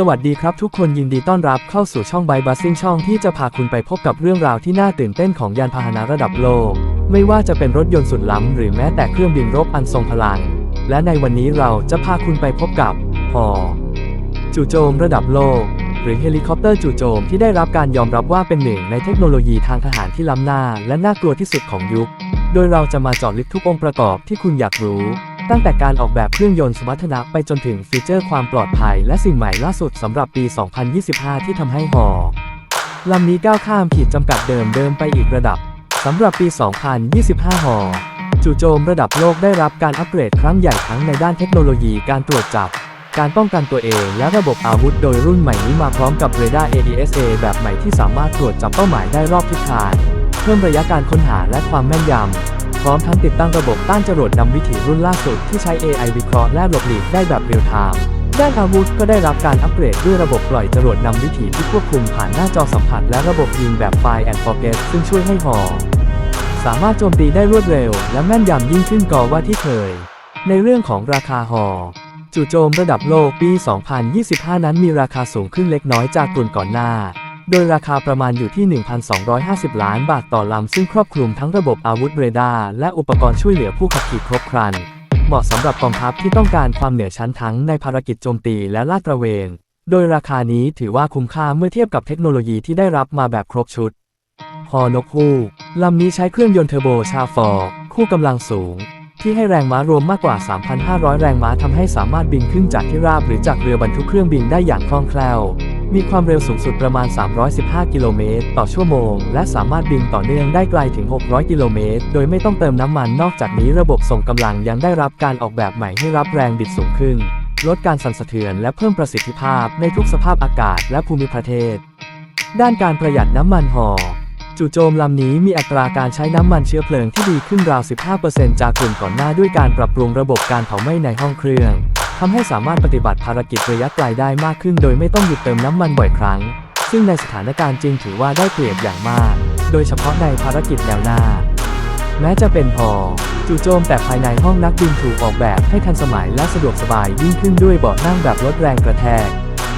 สวัสดีครับทุกคนยินดีต้อนรับเข้าสู่ช่องไบบัสซิ่งช่องที่จะพาคุณไปพบกับเรื่องราวที่น่าตื่นเต้นของยานพาหนะระดับโลก ไม่ว่าจะเป็นรถยนต์สุดล้ำหรือแม้แต่เครื่องบินรบอันทรงพลัง และในวันนี้เราจะพาคุณไปพบกับฮอจู่โจมระดับโลก หรือเฮลิคอปเตอร์จู่โจมที่ได้รับการยอมรับว่าเป็นหนึ่งในเทคโนโลยีทางทหารที่ล้ำหน้า และน่ากลัวที่สุดของยุค โดยเราจะมาเจาะลึกทุกองค์ประกอบที่คุณอยากรู้ ตั้งแต่การออกแบบเครื่องยนต์สมรรถนะไปจนถึงฟีเจอร์ความปลอดภัย และสิ่งใหม่ล่าสุดสำหรับปี 2025 ที่ทำให้หอลำนี้ก้าวข้ามขีดจำกัดเดิมเดิมไปอีกระดับสำหรับปี 2025 หอจู่โจมระดับโลกได้รับการอัปเกรดครั้งใหญ่ทั้งในด้านเทคโนโลยีการตรวจจับ การป้องกันตัวเองและระบบอาวุธโดยรุ่นใหม่นี้มาพร้อมกับเรดาร์ AESA แบบใหม่ที่สามารถตรวจจับเป้าหมายได้รอบทิศทางเพิ่มระยะการค้นหาและความแม่นยำ ร้อมทั้งติดตั้งระบบต้านจรวดนำวิถีรุ่นล่าสุดที่ใช้ AI วิเคราะห์และหลบหลีกได้แบบเรียลไทม์ด้านอาวุธก็ได้รับการอัปเกรดด้วยระบบปล่อยจรวดนำวิถีที่ควบคุมผ่านหน้าจอสัมผัสและระบบยิงแบบ Fire and Forget ซึ่งช่วยให้หอสามารถโจมตีได้รวดเร็ว และแม่นยำยิ่งขึ้นกว่าว่าที่เคย ในเรื่องของราคาหอจู่โจมระดับโลกปี 2025 นั้นมีราคาสูงขึ้นเล็กน้อยจากกลุ่นก่อนหน้า โดยราคาประมาณอยู่ที่ 1,250 ล้านบาทต่อลำ ซึ่งครอบคลุมทั้งระบบอาวุธเรดาร์และอุปกรณ์ช่วยเหลือผู้ขับขี่ครบครัน เหมาะสำหรับกองทัพที่ต้องการความเหนือชั้นทั้งในภารกิจโจมตีและลาดตระเวน โดยราคานี้ถือว่าคุ้มค่าเมื่อเทียบกับเทคโนโลยีที่ได้รับมาแบบครบชุดฮอนกฮูกลำนี้ใช้เครื่องยนต์เทอร์โบชาฟอร์คู่กำลังสูง ที่ให้แรงม้ารวมมากกว่า 3,500 แรงม้าทำให้สามารถบินขึ้นจากที่ราบหรือจากเรือบรรทุกเครื่องบินได้อย่างคล่องแคล่ว มีความเร็วสูงสุดประมาณ 315 กิโลเมตรต่อชั่วโมง และสามารถบินต่อเนื่องได้ไกลถึง 600 กิโลเมตร โดยไม่ต้องเติมน้ำมัน นอกจากนี้ระบบส่งกำลังยังได้รับการออกแบบใหม่ให้รับแรงบิดสูงขึ้น ลดการสั่นสะเทือนและเพิ่มประสิทธิภาพในทุกสภาพอากาศและภูมิประเทศ ด้านการประหยัดน้ำมันหอจู่โจมลำนี้มีอัตราการใช้น้ำมันเชื้อเพลิงที่ดีขึ้นราว 15%จากกลุ่มก่อนหน้าด้วยการปรับปรุงระบบการเผาไหม้ในห้องเครื่อง ทำให้สามารถปฏิบัติภารกิจระยะไกลได้มากขึ้น โดยไม่ต้องหยุดเติมน้ำมันบ่อยครั้ง ซึ่งในสถานการณ์จริงถือว่าได้เปรียบอย่างมาก โดยเฉพาะในภารกิจแนวหน้า แม้จะเป็นพอจู่โจมแต่ภายในห้องนักบินถูกออกแบบให้ทันสมัยและสะดวกสบายยิ่งขึ้นด้วยเบาะนั่งแบบลดแรงกระแทก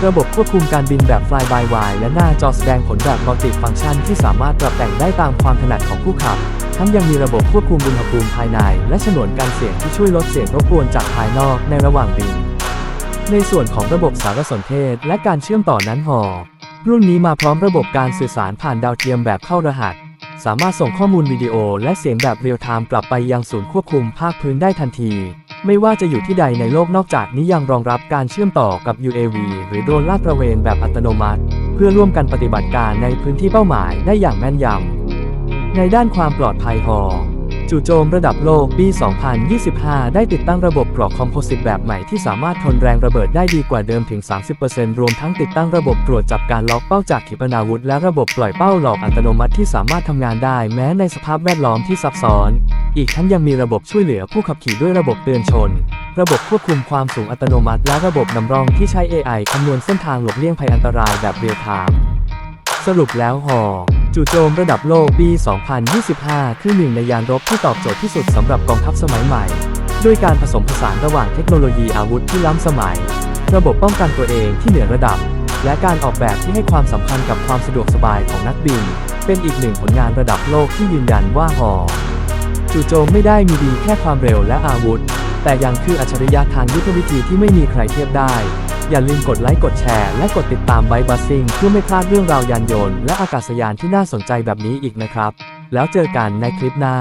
ระบบควบคุมการบินแบบ Fly by Wire และหน้าจอแสดงผลแบบ Multi Function ที่สามารถปรับแต่งได้ตามความถนัดของผู้ขับ ทั้งยังมีระบบควบคุมอุณหภูมิภายใน และฉนวนการเสียงที่ช่วยลดเสียงรบกวนจากภายนอกในระหว่างบิน ในส่วนของระบบสารสนเทศและการเชื่อมต่อนั้นหอรุ่นนี้มาพร้อมระบบการสื่อสารผ่านดาวเทียมแบบเข้ารหัส สามารถส่งข้อมูลวิดีโอและเสียงแบบเรียลไทม์กลับไปยังศูนย์ควบคุมภาคพื้นได้ทันที ไม่ว่าจะอยู่ที่ใดในโลกนอกจากนี้ยังรองรับการเชื่อมต่อกับ UAV หรือโดรนลาดตระเวนแบบอัตโนมัติ เพื่อร่วมกันปฏิบัติการในพื้นที่เป้าหมายได้อย่างแม่นยำ ในด้านความปลอดภัยหอจู่โจมระดับโลกปี 2025 ได้ติดตั้งระบบเกราะคอมโพสิตแบบใหม่ที่สามารถทนแรงระเบิดได้ดีกว่าเดิมถึง 30%รวมทั้งติดตั้งระบบตรวจจับการล็อกเป้าจากขีปนาวุธ และระบบปล่อยเป้าหลอกอัตโนมัติที่สามารถทำงานได้แม้ในสภาพแวดล้อมที่ซับซ้อน อีกทั้งยังมีระบบช่วยเหลือผู้ขับขี่ด้วยระบบเตือนชน ระบบควบคุมความสูงอัตโนมัติ และระบบนำร่องที่ใช้ AI คำนวณเส้นทางหลบเลี่ยงภัยอันตรายแบบเรียลไทม์สรุปแล้วหอ จู่โจมระดับโลกปี 2025 คือหนึ่งในยานรบที่ตอบโจทย์ที่สุดสำหรับกองทัพสมัยใหม่ ด้วยการผสมผสานระหว่างเทคโนโลยีอาวุธที่ล้ำสมัย ระบบป้องกันตัวเองที่เหนือระดับ และการออกแบบที่ให้ความสำคัญกับความสะดวกสบายของนักบิน เป็นอีกหนึ่งผลงานระดับโลกที่ยืนยันว่าหอจู่โจมไม่ได้มีดีแค่ความเร็วและอาวุธ แต่ยังคืออัจฉริยะทางยุทธวิธีที่ไม่มีใครเทียบได้ อย่าลืมกดไลค์กดแชร์และกดติดตามไบบัสซิงเพื่อไม่พลาดเรื่องราวยานยนต์และอากาศยานที่น่าสนใจแบบนี้อีกนะครับ แล้วเจอกันในคลิปหน้า